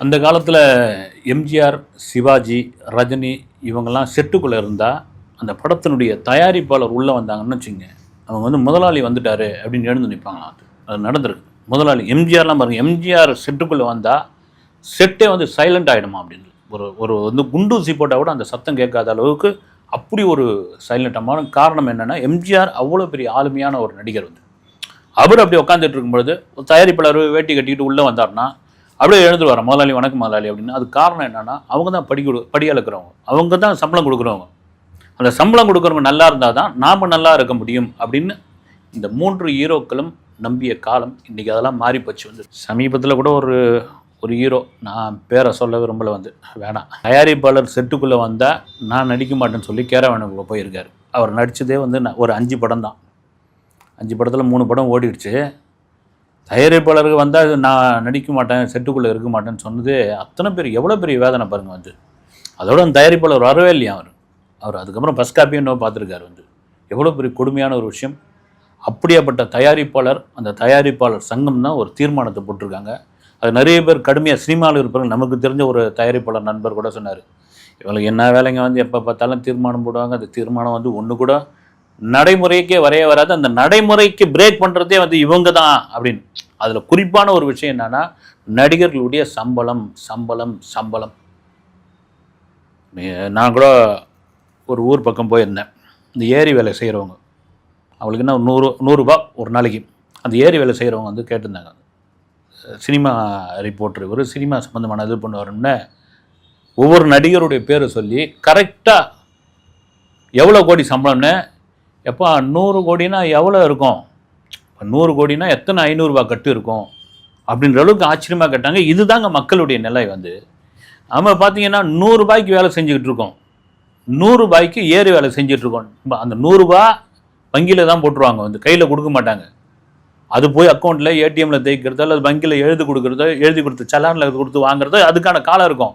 அந்த காலத்தில் எம்ஜிஆர் சிவாஜி ரஜினி இவங்கெல்லாம் செட்டுக்குள்ளே இருந்தால் அந்த படத்தினுடைய தயாரிப்பாளர் உள்ளே வந்தாங்கன்னு வச்சுங்க அவங்க வந்து முதலாளி வந்துட்டாரு அப்படின்னு எழுந்து நிற்பாங்களாம் அது. அது நடந்திருக்கு. முதலாளி எம்ஜிஆர்லாம் பாருங்கள் எம்ஜிஆர் செட்டுக்குள்ளே வந்தால் செட்டே வந்து சைலண்ட் ஆகிடுமா அப்படின்னு. ஒரு ஒரு வந்து குண்டூசி போட்டால் கூட அந்த சத்தம் கேட்காத அளவுக்கு அப்படி ஒரு சைலண்டமான காரணம் என்னென்னா எம்ஜிஆர் அவ்வளோ பெரிய ஆளுமையான ஒரு நடிகர் வந்து. அவர் அப்படி உட்காந்துட்டு இருக்கும்பொழுது ஒரு தயாரிப்பாளர் வேட்டி கட்டிக்கிட்டு உள்ளே வந்தார்னா அப்படியே எழுந்துருவார் முதலாளி வணக்கம் முதலாளி அப்படின்னு. அது காரணம் என்னன்னா அவங்க தான் படி கொடு படி அளக்குறவங்க அவங்க தான் சம்பளம் கொடுக்குறவங்க. அந்த சம்பளம் கொடுக்குறவங்க நல்லா இருந்தால் தான் நாம் நல்லா இருக்க முடியும் அப்படின்னு இந்த மூன்று ஹீரோக்களும் நம்பிய காலம் இன்றைக்கி அதெல்லாம் மாறி போச்சு. வந்து சமீபத்தில் கூட ஒரு ஒரு ஹீரோ நான் பேரை சொல்ல விரும்பல வந்து. வேணாம். தயாரிப்பாளர் செட்டுக்குள்ளே வந்தால் நான் நடிக்க மாட்டேன்னு சொல்லி கேரவனுக்குள்ளே போயிருக்காரு. அவர் நடித்ததே வந்து நான் ஒரு அஞ்சு படம் தான். அஞ்சு படத்தில் மூணு படம் ஓடிடுச்சு. தயாரிப்பாளருக்கு வந்தால் நான் நடிக்க மாட்டேன் செட்டுக்குள்ளே இருக்க மாட்டேன்னு சொன்னது அத்தனை பேர் எவ்வளோ பெரிய வேதனை பாருங்க வந்து. அதோட அந்த தயாரிப்பாளர் வரவே இல்லையா அவர்? அவர் அதுக்கப்புறம் ஃபஸ்ட் காப்பியும் இன்னும் பார்த்துருக்காரு வந்து. எவ்வளோ பெரிய கொடுமையான ஒரு விஷயம். அப்படியாப்பட்ட தயாரிப்பாளர் அந்த தயாரிப்பாளர் சங்கம் தான் ஒரு தீர்மானத்தை போட்டிருக்காங்க. அது நிறைய பேர் கடுமையாக சினிமாவில் இருப்பாங்க. நமக்கு தெரிஞ்ச ஒரு தயாரிப்பாளர் நண்பர் கூட சொன்னார். இவங்களுக்கு என்ன வேலைங்க வந்து எப்போ பார்த்தாலும் தீர்மானம் போடுவாங்க. அந்த தீர்மானம் வந்து ஒன்று கூட நடைமுறைக்கே வரைய வராது. அந்த நடைமுறைக்கு பிரேக் பண்ணுறதே வந்து இவங்க தான் அப்படின்னு. அதில் குறிப்பான ஒரு விஷயம் என்னன்னா நடிகர்களுடைய சம்பளம் சம்பளம் சம்பளம். நான் கூட ஒரு ஊர் பக்கம் போயிருந்தேன். இந்த ஏரி வேலை செய்கிறவங்க அவளுக்கு என்ன ஒரு நூறு நூறுரூபா ஒரு நாளைக்கு. அந்த ஏரி வேலை செய்கிறவங்க வந்து கேட்டிருந்தாங்க. சினிமா ரிப்போர்ட்ரு ஒரு சினிமா சம்மந்தமான இது பண்ணுவாருன்னு ஒவ்வொரு நடிகருடைய பேரை சொல்லி கரெக்டாக எவ்வளோ கோடி சம்பளம்னு எப்போ நூறு கோடினா எவ்வளோ இருக்கும்? இப்போ நூறு கோடினா எத்தனை ஐநூறுரூவா கட்டு இருக்கும்? அப்படின்ற அளவுக்கு ஆச்சரியமாக கேட்டாங்க. இதுதாங்க மக்களுடைய நிலை வந்து. நம்ம பார்த்தீங்கன்னா நூறுரூபாய்க்கு வேலை செஞ்சுக்கிட்டு இருக்கோம். நூறுரூபாய்க்கு ஏறு வேலை செஞ்சிட்ருக்கோம் இப்போ அந்த நூறுரூபா வங்கியில் தான் போட்டுருவாங்க. வந்து கையில் கொடுக்க மாட்டாங்க. அது போய் அக்கௌண்ட்டில் ஏடிஎம்மில் தேய்க்கிறதோ அல்லது வங்கியில் எழுதி கொடுக்குறதோ எழுதி கொடுத்து சலானில் கொடுத்து வாங்குறதோ அதுக்கான காலம் இருக்கும்.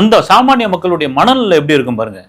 அந்த சாமானிய மக்களுடைய மனநிலை எப்படி இருக்கும் பாருங்கள்